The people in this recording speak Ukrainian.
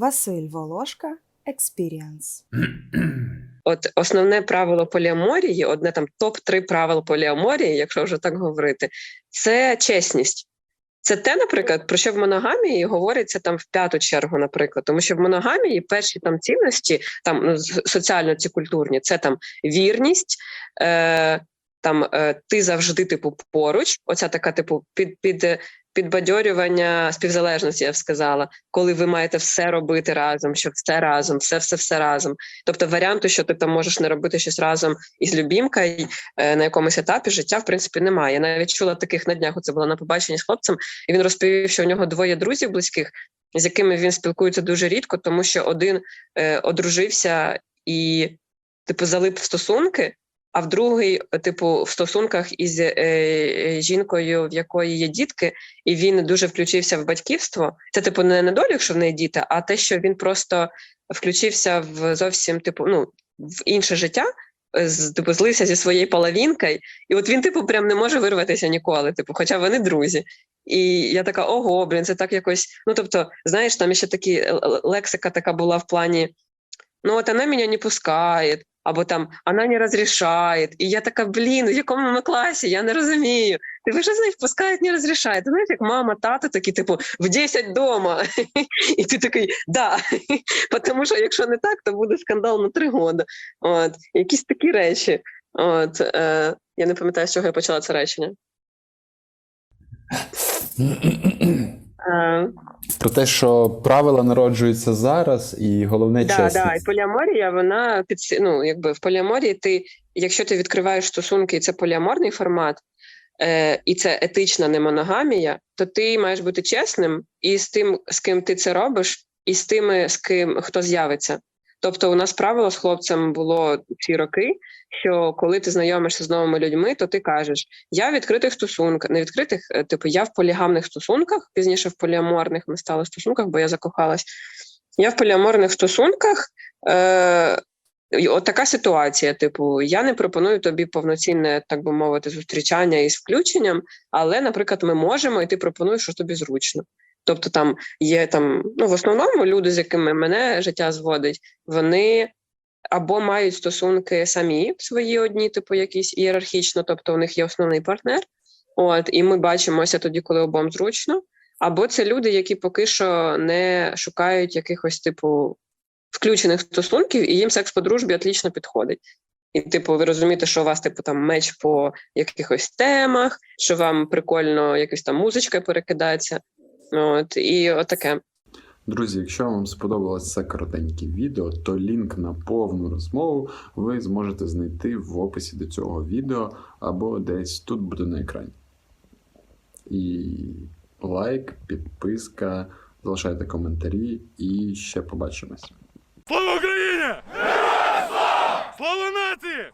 Василь Волошка Experience. От основне правило поліаморії, одне там топ-3 правил поліаморії, якщо вже так говорити, це чесність. Це те, наприклад, про що в моногамії говориться там в п'яту чергу, наприклад, тому що в моногамії перші там цінності, там ну, соціально ці культурні, це там вірність, е, там е, ти завжди типу поруч. Оця така, типу, під, під, підбадьорювання співзалежності, я б сказала, коли ви маєте все робити разом, щоб все разом, все, все, все разом. Тобто варіанту, що ти там можеш не робити щось разом із любімкою е, на якомусь етапі життя, в принципі, немає. Я навіть чула таких на днях. Це було на побаченні з хлопцем, і він розповів, що у нього двоє друзів близьких, з якими він спілкується дуже рідко, тому що один е, одружився і, типу, залип в стосунки. А в другий, типу, в стосунках із е, е, жінкою, в якої є дітки, і він дуже включився в батьківство. Це, типу, не недолік, що в неї діти, а те, що він просто включився в зовсім типу, ну, в інше життя, е, з типу злився зі своєю половинкою, і от він, типу, прям не може вирватися ніколи. Типу, хоча вони друзі. І я така, ого, блін, це так якось. Ну тобто, знаєш, там ще такі лексика така була в плані: ну, от вона мене не пускає, або там вона не розрішає. І я така, блін, в якому ми класі? Я не розумію. Ти ви що знаєш, пускають, не розрішають. Ти знаєш, як мама, тато такі, типу, в 10 дома. І ти такий, да. Тому що якщо не так, то буде скандал на три роки. От, якісь такі речі. От, е, я не пам'ятаю, з чого я почала це речення. Про те, що правила народжуються зараз, і головне Да, чесність. да, і поліаморія, вона під ну, якби в поліаморії ти, якщо ти відкриваєш стосунки, і це поліаморний формат, е, і це етична немоногамія, то ти маєш бути чесним і з тим, з ким ти це робиш, і з тими, з ким хто з'явиться. Тобто, у нас правило з хлопцем було ці роки, що коли ти знайомишся з новими людьми, то ти кажеш: я в відкритих стосунках, не відкритих, е, типу, я в полігамних стосунках, пізніше в поліаморних ми стали стосунках, бо я закохалась. Я в поліаморних стосунках. Е, от така ситуація. Типу, я не пропоную тобі повноцінне, так би мовити, зустрічання із включенням, але, наприклад, ми можемо, і ти пропонуєш, що тобі зручно. Тобто, там є там, ну в основному люди, з якими мене життя зводить, вони або мають стосунки самі свої одні, типу, якісь ієрархічно, тобто у них є основний партнер. От, і ми бачимося тоді, коли обом зручно. Або це люди, які поки що не шукають якихось типу включених стосунків, і їм секс по дружбі отлично підходить. І, типу, ви розумієте, що у вас, типу, там меч по якихось темах, що вам прикольно якась там музичка перекидається. От, і отаке. Друзі, якщо вам сподобалось це коротеньке відео, то лінк на повну розмову ви зможете знайти в описі до цього відео або десь тут буде на екрані. І лайк, підписка, залишайте коментарі і ще побачимось. Слава Україні! Слава нації!